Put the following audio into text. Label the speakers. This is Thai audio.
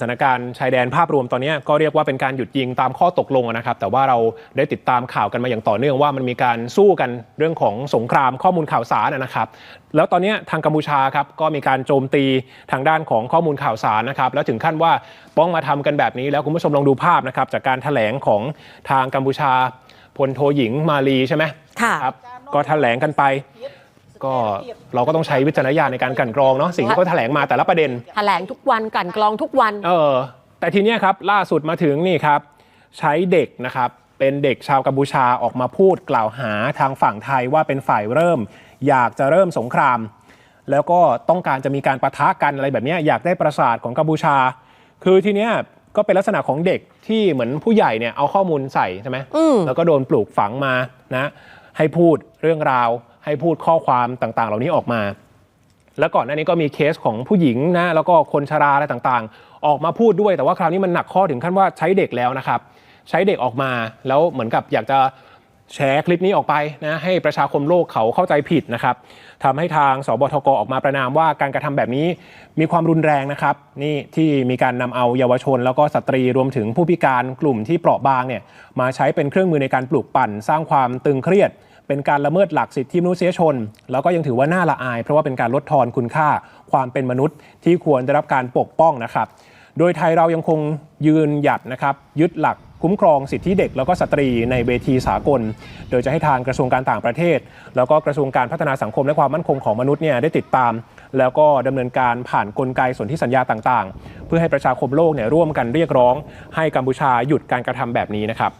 Speaker 1: สถานการณ์ชายแดนภาพรวมตอนนี้ก็เรียกว่าเป็นการหยุดยิงตามข้อตกลงนะครับ แต่ว่าเราได้ติดตามข่าวกันมาอย่างต่อเนื่องว่ามันมีการสู้กันเรื่องของสงครามข้อมูลข่าวสารนะครับ แล้วตอนนี้ทางกัมพูชาครับก็มีการโจมตีทางด้านของข้อมูลข่าวสารนะครับ แล้วถึงขั้นว่าต้องมาทำกันแบบนี้ แล้วคุณผู้ชมลองดูภาพนะครับจากการแถลงของทางกัมพูชาพลโทหญิงมาลีใช่ไหม
Speaker 2: ค่ะ
Speaker 1: ครับก็แถลงกันไป ก็เราก็ต้องใช้วิจารณญาณในการกลั่นกรองเนาะสิ่งที่เขาแถลงมาแต่ละประเด็น
Speaker 2: แถลงทุกวันกลั่นกรองทุกวัน
Speaker 1: เออ แต่ทีเนี้ยครับ ล่าสุดมาถึงนี่ครับ ใช้เด็กนะครับ เป็นเด็กชาวกัมพูชาออกมาพูดกล่าวหาทางฝั่งไทยว่าเป็นฝ่ายเริ่ม อยากจะเริ่มสงคราม แล้วก็ต้องการจะมีการประทะกันอะไรแบบเนี้ยอยากได้ประสาทของกัมพูชา คือทีเนี้ยก็เป็นลักษณะของเด็กที่เหมือนผู้ใหญ่เนี่ยเอาข้อมูลใส่ใช่ไหม
Speaker 2: อืม
Speaker 1: แล้วก็โดนปลูกฝังมานะ ให้พูดเรื่องราว ให้พูดข้อความต่าง ๆ เหล่านี้ออกมา แล้วก่อนหน้านี้ก็มีเคสของผู้หญิงนะแล้วก็คนชราอะไรต่างๆ ออกมาพูดด้วยแต่ว่าคราวนี้มันหนักข้อถึงขั้นว่าใช้เด็กแล้วนะครับ ใช้เด็กออกมาแล้วเหมือนกับอยากจะแชร์คลิปนี้ออกไปนะให้ประชาคมโลกเขาเข้าใจผิดนะครับทำให้ทางสบทกออกมาประนามว่าการกระทำแบบนี้มีความรุนแรงนะครับ นี่ที่มีการนำเอาเยาวชน แล้วก็สตรีรวมถึงผู้พิการกลุ่มที่เปราะบางเนี่ยมาใช้เป็นเครื่องมือในการปลูกปั่น สร้างความตึงเครียด เป็นการละเมิดหลักสิทธิมนุษยชน แล้วก็ยังถือว่าน่าละอาย เพราะว่าเป็นการลดทอนคุณค่าความเป็นมนุษย์ ที่ควรได้รับการปกป้องนะครับ โดยไทยเรายังคงยืนหยัดนะครับยึดหลักคุ้มครองสิทธิเด็กแล้วก็สตรีในเวทีสากล โดยจะให้ทางกระทรวงการต่างประเทศ แล้วก็กระทรวงการพัฒนาสังคมและความมั่นคงของมนุษย์เนี่ยได้ติดตาม แล้วก็ดำเนินการผ่านกลไกสนธิสัญญาต่าง ๆ เพื่อให้ประชาคมโลกเนี่ยร่วมกันเรียกร้อง ให้กัมพูชาหยุดการกระทำแบบนี้นะครับ